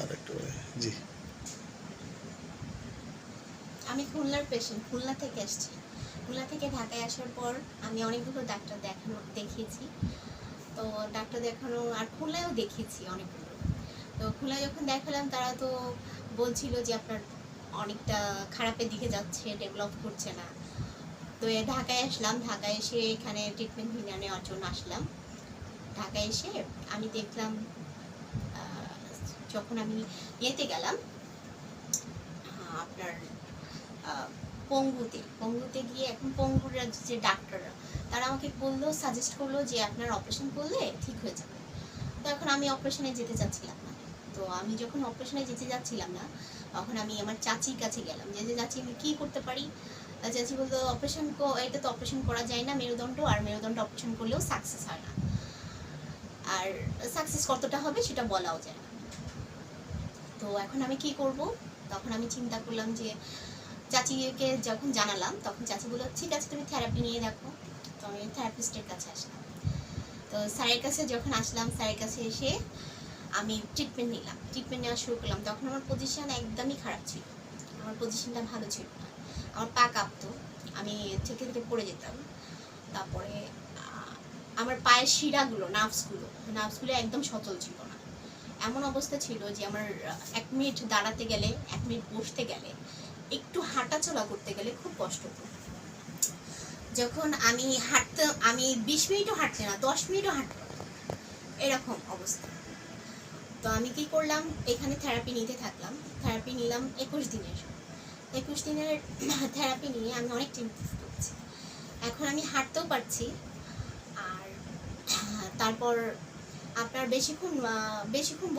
আর একটু, জি। আমি খুলনার পেশেন্ট খুলনা থেকে এসেছি। খুলনা থেকে ঢাকায় আসার পর আমি অনেকগুলো ডাক্তার দেখানো, দেখিয়েছি। তো ডাক্তার দেখানো আর খুলনায়ও দেখিয়েছি অনেকগুলো। তো খুলনায় যখন দেখালাম, তারা তো বলছিল যে আপনার অনেকটা খারাপের দিকে যাচ্ছে ডেভেলপ করছে না। তো ঢাকায় আসলাম, ঢাকায় এসে এখানে ট্রিটমেন্ট নেওয়ার জন্য আসলাম। ঢাকায় এসে আমি দেখলাম যখন আমি ইয়েতে গেলাম আপনার পঙ্গুতে পঙ্গুতে গিয়ে এখন পঙ্গুর যে ডাক্তাররা, তারা আমাকে বলল সাজেস্ট করল যে আপনার অপারেশন করলে ঠিক হয়ে যাবে। তো এখন আমি অপারেশনে যেতে চাচ্ছিলাম না। তো আমি যখন অপারেশনে যেতে যাচ্ছিলাম না, তখন আমি আমার চাচির কাছে গেলাম। যে চাচি, আমি কী করতে পারি? চাচি বলতো অপারেশন এটা তো অপারেশন করা যায় না, মেরুদণ্ড, আর মেরুদণ্ড অপারেশন করলেও সাকসেস হয় না। আর সাকসেস কতটা হবে সেটা বলাও যায় না। তো এখন আমি কি করব? তখন আমি চিন্তা করলাম যে, চাচিকে যখন জানালাম, তখন চাচি বলল, ঠিক আছে, তুমি থেরাপি নিয়ে দেখো। তো আমি থেরাপিস্টের কাছে আসলাম। তো স্যারের কাছে যখন আসলাম, স্যারের কাছে এসে আমি ট্রিটমেন্ট নিলাম। ট্রিটমেন্ট নেওয়া শুরু করলাম। তখন আমার পজিশন একদমই খারাপ ছিল। আমার পজিশনটা ভালো ছিল না। আমার পা কাঁপতো। আমি থেকে থেকে পড়ে যেতাম। তারপরে আমার পায়ের শিরাগুলো নার্ভসগুলো নার্ভসগুলো একদম সচল ছিল না। এমন অবস্থা ছিল যে আমার এক মিনিট দাঁড়াতে গেলে, এক মিনিট বসতে গেলে, একটু হাঁটাচলা করতে গেলে খুব কষ্ট হতো। যখন আমি হাঁটতে, আমি বিশ মিনিটও হাঁটতে না, দশ মিনিটও হাঁটতে। এরকম অবস্থা। তো আমি কি করলাম, এখানে থেরাপি নিতে থাকলাম। থেরাপি নিলাম একুশ দিনের। একুশ দিনের থেরাপি নিয়ে আমি অনেকটা ইমপ্রুভ করছি এখন আমি হাঁটতেও পারছি। আর তারপর আপনার বেশিক্ষণ বেশিক্ষণ